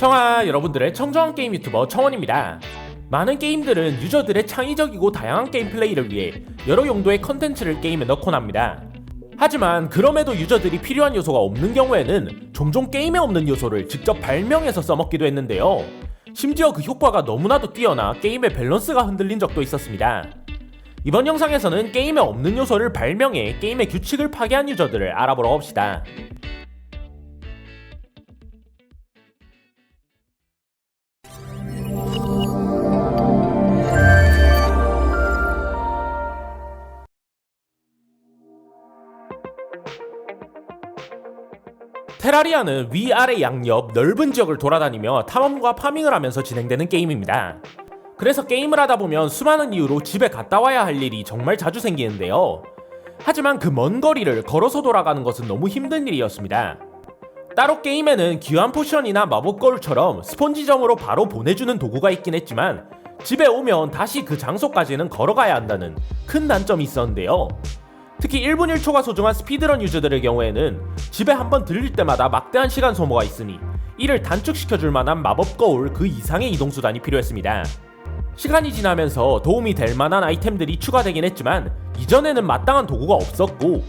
청아 여러분들의 청정한 게임 유튜버 청원입니다. 많은 게임들은 유저들의 창의적이고 다양한 게임 플레이를 위해 여러 용도의 컨텐츠를 게임에 넣곤 합니다. 하지만 그럼에도 유저들이 필요한 요소가 없는 경우에는 종종 게임에 없는 요소를 직접 발명해서 써먹기도 했는데요. 심지어 그 효과가 너무나도 뛰어나 게임의 밸런스가 흔들린 적도 있었습니다. 이번 영상에서는 게임에 없는 요소를 발명해 게임의 규칙을 파괴한 유저들을 알아보러 갑시다. 테라리아는 위아래 양옆 넓은 지역을 돌아다니며 탐험과 파밍을 하면서 진행되는 게임입니다. 그래서 게임을 하다 보면 수많은 이유로 집에 갔다 와야 할 일이 정말 자주 생기는데요. 하지만 그 먼 거리를 걸어서 돌아가는 것은 너무 힘든 일이었습니다. 따로 게임에는 귀한 포션이나 마법 거울처럼 스폰지점으로 바로 보내주는 도구가 있긴 했지만 집에 오면 다시 그 장소까지는 걸어가야 한다는 큰 단점이 있었는데요. 특히 1분 1초가 소중한 스피드런 유저들의 경우에는 집에 한번 들릴 때마다 막대한 시간 소모가 있으니 이를 단축시켜줄 만한 마법 거울 그 이상의 이동 수단이 필요했습니다. 시간이 지나면서 도움이 될 만한 아이템들이 추가되긴 했지만 이전에는 마땅한 도구가 없었고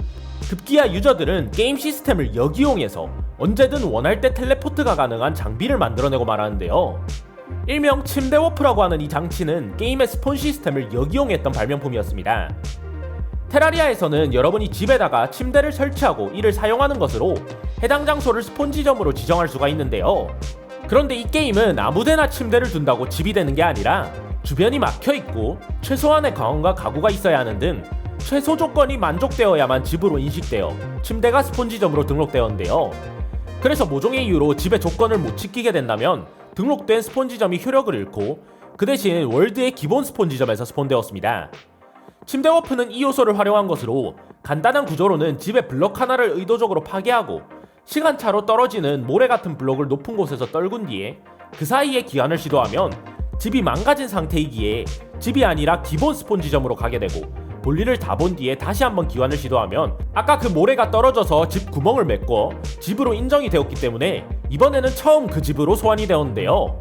급기야 유저들은 게임 시스템을 역이용해서 언제든 원할 때 텔레포트가 가능한 장비를 만들어내고 말하는데요. 일명 침대 워프라고 하는 이 장치는 게임의 스폰 시스템을 역이용했던 발명품이었습니다. 테라리아에서는 여러분이 집에다가 침대를 설치하고 이를 사용하는 것으로 해당 장소를 스폰지점으로 지정할 수가 있는데요. 그런데 이 게임은 아무데나 침대를 둔다고 집이 되는 게 아니라 주변이 막혀 있고 최소한의 강원과 가구가 있어야 하는 등 최소 조건이 만족되어야만 집으로 인식되어 침대가 스폰지점으로 등록되었는데요. 그래서 모종의 이유로 집의 조건을 못 지키게 된다면 등록된 스폰지점이 효력을 잃고 그 대신 월드의 기본 스폰지점에서 스폰되었습니다. 침대 워프는 이 요소를 활용한 것으로 간단한 구조로는 집의 블럭 하나를 의도적으로 파괴하고 시간차로 떨어지는 모래 같은 블럭을 높은 곳에서 떨군 뒤에 그 사이에 기한을 시도하면 집이 망가진 상태이기에 집이 아니라 기본 스폰 지점으로 가게 되고 볼일을 다 본 뒤에 다시 한번 기환을 시도하면 아까 그 모래가 떨어져서 집 구멍을 메꿔 집으로 인정이 되었기 때문에 이번에는 처음 그 집으로 소환이 되었는데요.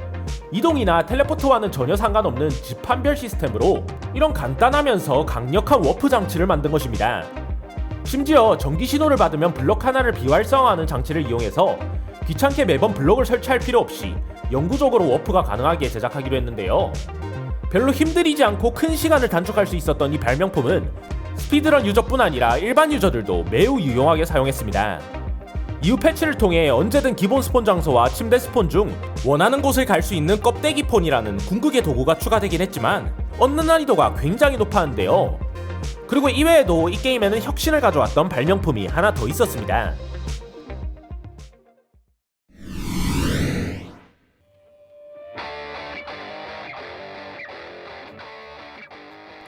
이동이나 텔레포트와는 전혀 상관없는 집 판별 시스템으로 이런 간단하면서 강력한 워프 장치를 만든 것입니다. 심지어 전기 신호를 받으면 블록 하나를 비활성화하는 장치를 이용해서 귀찮게 매번 블록을 설치할 필요 없이 영구적으로 워프가 가능하게 제작하기로 했는데요. 별로 힘들이지 않고 큰 시간을 단축할 수 있었던 이 발명품은 스피드런 유저뿐 아니라 일반 유저들도 매우 유용하게 사용했습니다. 이후 패치를 통해 언제든 기본 스폰 장소와 침대 스폰 중 원하는 곳을 갈 수 있는 껍데기 폰이라는 궁극의 도구가 추가되긴 했지만 얻는 난이도가 굉장히 높았는데요. 그리고 이외에도 이 게임에는 혁신을 가져왔던 발명품이 하나 더 있었습니다.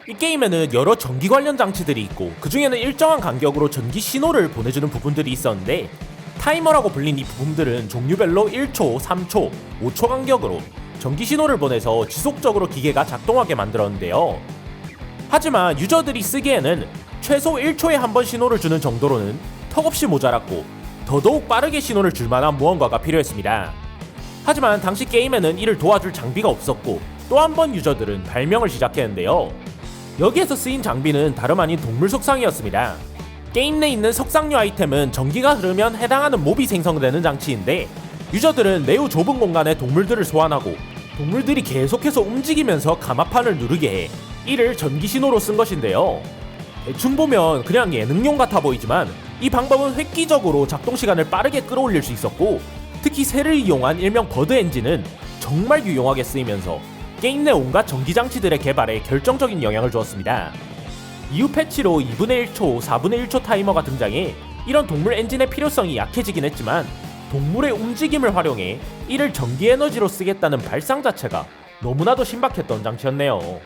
이 게임에는 여러 전기 관련 장치들이 있고 그 중에는 일정한 간격으로 전기 신호를 보내주는 부분들이 있었는데 타이머라고 불린 이 부품들은 종류별로 1초, 3초, 5초 간격으로 전기 신호를 보내서 지속적으로 기계가 작동하게 만들었는데요. 하지만 유저들이 쓰기에는 최소 1초에 한 번 신호를 주는 정도로는 턱없이 모자랐고 더더욱 빠르게 신호를 줄 만한 무언가가 필요했습니다. 하지만 당시 게임에는 이를 도와줄 장비가 없었고 또 한 번 유저들은 발명을 시작했는데요. 여기에서 쓰인 장비는 다름 아닌 동물 속상이었습니다. 게임 내 있는 석상류 아이템은 전기가 흐르면 해당하는 몹이 생성되는 장치인데 유저들은 매우 좁은 공간에 동물들을 소환하고 동물들이 계속해서 움직이면서 가마판을 누르게 해 이를 전기 신호로 쓴 것인데요. 대충 보면 그냥 예능용 같아 보이지만 이 방법은 획기적으로 작동 시간을 빠르게 끌어올릴 수 있었고 특히 새를 이용한 일명 버드 엔진은 정말 유용하게 쓰이면서 게임 내 온갖 전기 장치들의 개발에 결정적인 영향을 주었습니다. 이후 패치로 2분의 1초, 4분의 1초 타이머가 등장해 이런 동물 엔진의 필요성이 약해지긴 했지만 동물의 움직임을 활용해 이를 전기 에너지로 쓰겠다는 발상 자체가 너무나도 신박했던 장치였네요.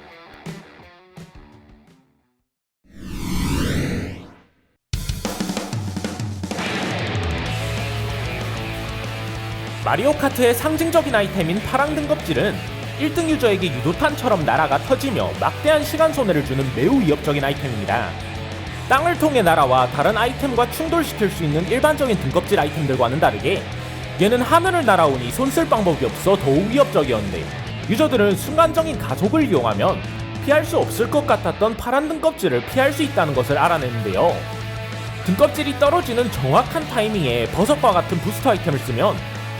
마리오 카트의 상징적인 아이템인 파랑 등껍질은 1등 유저에게 유도탄처럼 날아가 터지며 막대한 시간 손해를 주는 매우 위협적인 아이템입니다. 땅을 통해 날아와 다른 아이템과 충돌시킬 수 있는 일반적인 등껍질 아이템들과는 다르게 얘는 하늘을 날아오니 손쓸 방법이 없어 더욱 위협적이었는데 유저들은 순간적인 가속을 이용하면 피할 수 없을 것 같았던 파란 등껍질을 피할 수 있다는 것을 알아냈는데요. 등껍질이 떨어지는 정확한 타이밍에 버섯과 같은 부스터 아이템을 쓰면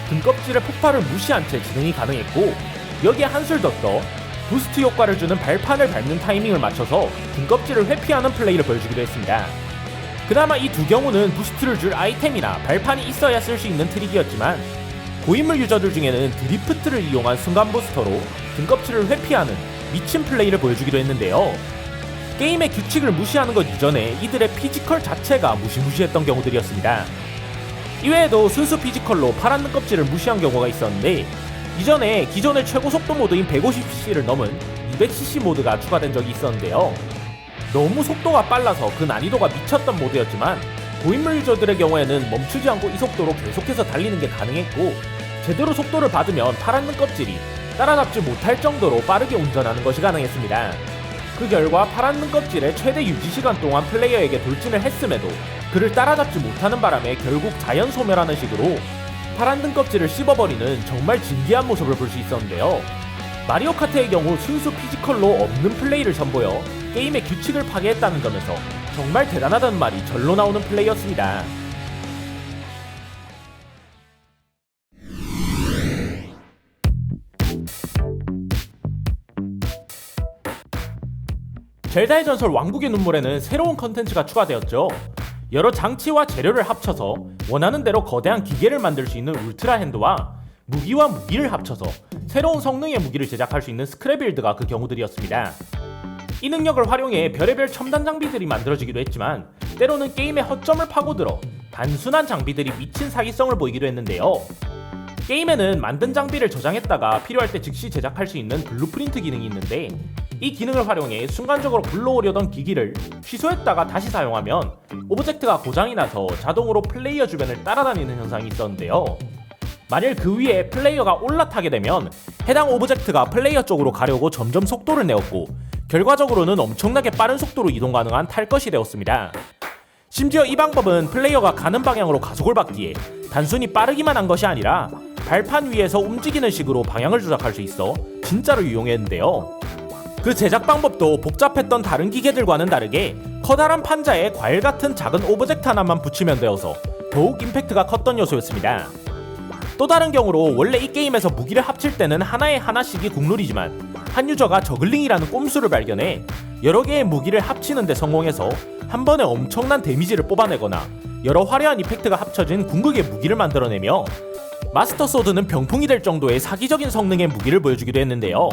등껍질의 폭발을 무시한 채 진행이 가능했고 여기에 한술 더 떠 부스트 효과를 주는 발판을 밟는 타이밍을 맞춰서 등껍질을 회피하는 플레이를 보여주기도 했습니다. 그나마 이 두 경우는 부스트를 줄 아이템이나 발판이 있어야 쓸 수 있는 트릭이었지만 고인물 유저들 중에는 드리프트를 이용한 순간 부스터로 등껍질을 회피하는 미친 플레이를 보여주기도 했는데요. 게임의 규칙을 무시하는 것 이전에 이들의 피지컬 자체가 무시무시했던 경우들이었습니다. 이외에도 순수 피지컬로 파란 등껍질을 무시한 경우가 있었는데 이전에 기존의 최고 속도 모드인 150cc를 넘은 200cc 모드가 추가된 적이 있었는데요. 너무 속도가 빨라서 그 난이도가 미쳤던 모드였지만 고인물 유저들의 경우에는 멈추지 않고 이 속도로 계속해서 달리는 게 가능했고 제대로 속도를 받으면 파란 눈 껍질이 따라잡지 못할 정도로 빠르게 운전하는 것이 가능했습니다. 그 결과 파란 눈 껍질의 최대 유지 시간 동안 플레이어에게 돌진을 했음에도 그를 따라잡지 못하는 바람에 결국 자연 소멸하는 식으로 파란 등껍질을 씹어버리는 정말 진기한 모습을 볼 수 있었는데요. 마리오 카트의 경우 순수 피지컬로 없는 플레이를 선보여 게임의 규칙을 파괴했다는 점에서 정말 대단하다는 말이 절로 나오는 플레이였습니다. 젤다의 전설 왕국의 눈물에는 새로운 컨텐츠가 추가되었죠. 여러 장치와 재료를 합쳐서 원하는 대로 거대한 기계를 만들 수 있는 울트라 핸드와 무기와 무기를 합쳐서 새로운 성능의 무기를 제작할 수 있는 스크래빌드가 그 경우들이었습니다. 이 능력을 활용해 별의별 첨단 장비들이 만들어지기도 했지만 때로는 게임의 허점을 파고들어 단순한 장비들이 미친 사기성을 보이기도 했는데요. 게임에는 만든 장비를 저장했다가 필요할 때 즉시 제작할 수 있는 블루프린트 기능이 있는데 이 기능을 활용해 순간적으로 불러오려던 기기를 취소했다가 다시 사용하면 오브젝트가 고장이 나서 자동으로 플레이어 주변을 따라다니는 현상이 있었는데요. 만일 그 위에 플레이어가 올라타게 되면 해당 오브젝트가 플레이어 쪽으로 가려고 점점 속도를 내었고 결과적으로는 엄청나게 빠른 속도로 이동 가능한 탈 것이 되었습니다. 심지어 이 방법은 플레이어가 가는 방향으로 가속을 받기에 단순히 빠르기만 한 것이 아니라 발판 위에서 움직이는 식으로 방향을 조작할 수 있어 진짜로 유용했는데요. 그 제작 방법도 복잡했던 다른 기계들과는 다르게 커다란 판자에 과일 같은 작은 오브젝트 하나만 붙이면 되어서 더욱 임팩트가 컸던 요소였습니다. 또 다른 경우로 원래 이 게임에서 무기를 합칠 때는 하나에 하나씩이 국룰이지만 한 유저가 저글링이라는 꼼수를 발견해 여러 개의 무기를 합치는데 성공해서 한 번에 엄청난 데미지를 뽑아내거나 여러 화려한 이펙트가 합쳐진 궁극의 무기를 만들어내며 마스터 소드는 병풍이 될 정도의 사기적인 성능의 무기를 보여주기도 했는데요.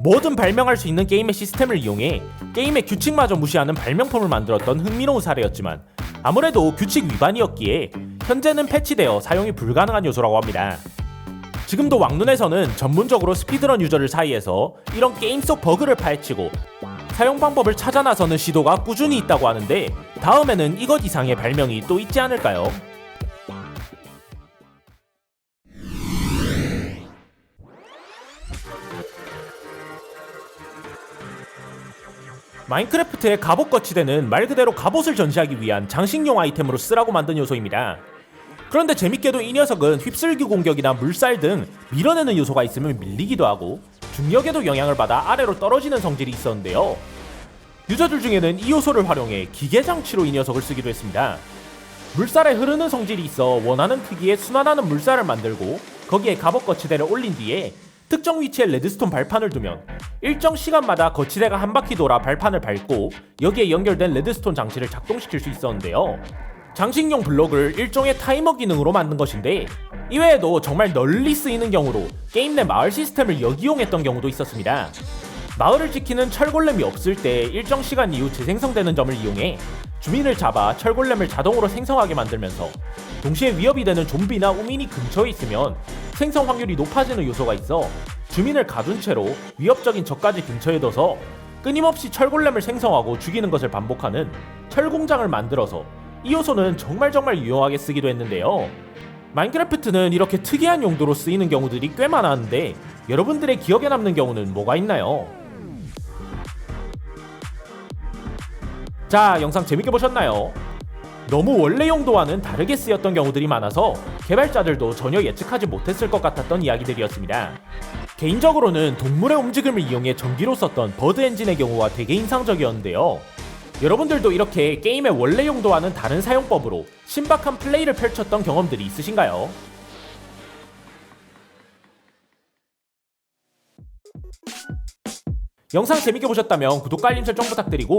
뭐든 발명할 수 있는 게임의 시스템을 이용해 게임의 규칙마저 무시하는 발명품을 만들었던 흥미로운 사례였지만 아무래도 규칙 위반이었기에 현재는 패치되어 사용이 불가능한 요소라고 합니다. 지금도 왕눈에서는 전문적으로 스피드런 유저들 사이에서 이런 게임 속 버그를 파헤치고 사용 방법을 찾아 나서는 시도가 꾸준히 있다고 하는데 다음에는 이것 이상의 발명이 또 있지 않을까요? 마인크래프트의 갑옷 거치대는 말 그대로 갑옷을 전시하기 위한 장식용 아이템으로 쓰라고 만든 요소입니다. 그런데 재밌게도 이 녀석은 휩쓸기 공격이나 물살 등 밀어내는 요소가 있으면 밀리기도 하고 중력에도 영향을 받아 아래로 떨어지는 성질이 있었는데요. 유저들 중에는 이 요소를 활용해 기계 장치로 이 녀석을 쓰기도 했습니다. 물살에 흐르는 성질이 있어 원하는 크기의 순환하는 물살을 만들고 거기에 갑옷 거치대를 올린 뒤에 특정 위치에 레드스톤 발판을 두면 일정 시간마다 거치대가 한 바퀴 돌아 발판을 밟고 여기에 연결된 레드스톤 장치를 작동시킬 수 있었는데요. 장식용 블록을 일종의 타이머 기능으로 만든 것인데 이외에도 정말 널리 쓰이는 경우로 게임 내 마을 시스템을 역이용했던 경우도 있었습니다. 마을을 지키는 철골렘이 없을 때 일정 시간 이후 재생성되는 점을 이용해 주민을 잡아 철골렘을 자동으로 생성하게 만들면서 동시에 위협이 되는 좀비나 우민이 근처에 있으면 생성 확률이 높아지는 요소가 있어 주민을 가둔 채로 위협적인 적까지 근처에 둬서 끊임없이 철골렘을 생성하고 죽이는 것을 반복하는 철공장을 만들어서 이 요소는 정말 정말 유용하게 쓰기도 했는데요. 마인크래프트는 이렇게 특이한 용도로 쓰이는 경우들이 꽤 많았는데 여러분들의 기억에 남는 경우는 뭐가 있나요? 자, 영상 재밌게 보셨나요? 너무 원래 용도와는 다르게 쓰였던 경우들이 많아서 개발자들도 전혀 예측하지 못했을 것 같았던 이야기들이었습니다. 개인적으로는 동물의 움직임을 이용해 전기로 썼던 버드 엔진의 경우가 되게 인상적이었는데요. 여러분들도 이렇게 게임의 원래 용도와는 다른 사용법으로 신박한 플레이를 펼쳤던 경험들이 있으신가요? 영상 재밌게 보셨다면 구독과 알림 설정 부탁드리고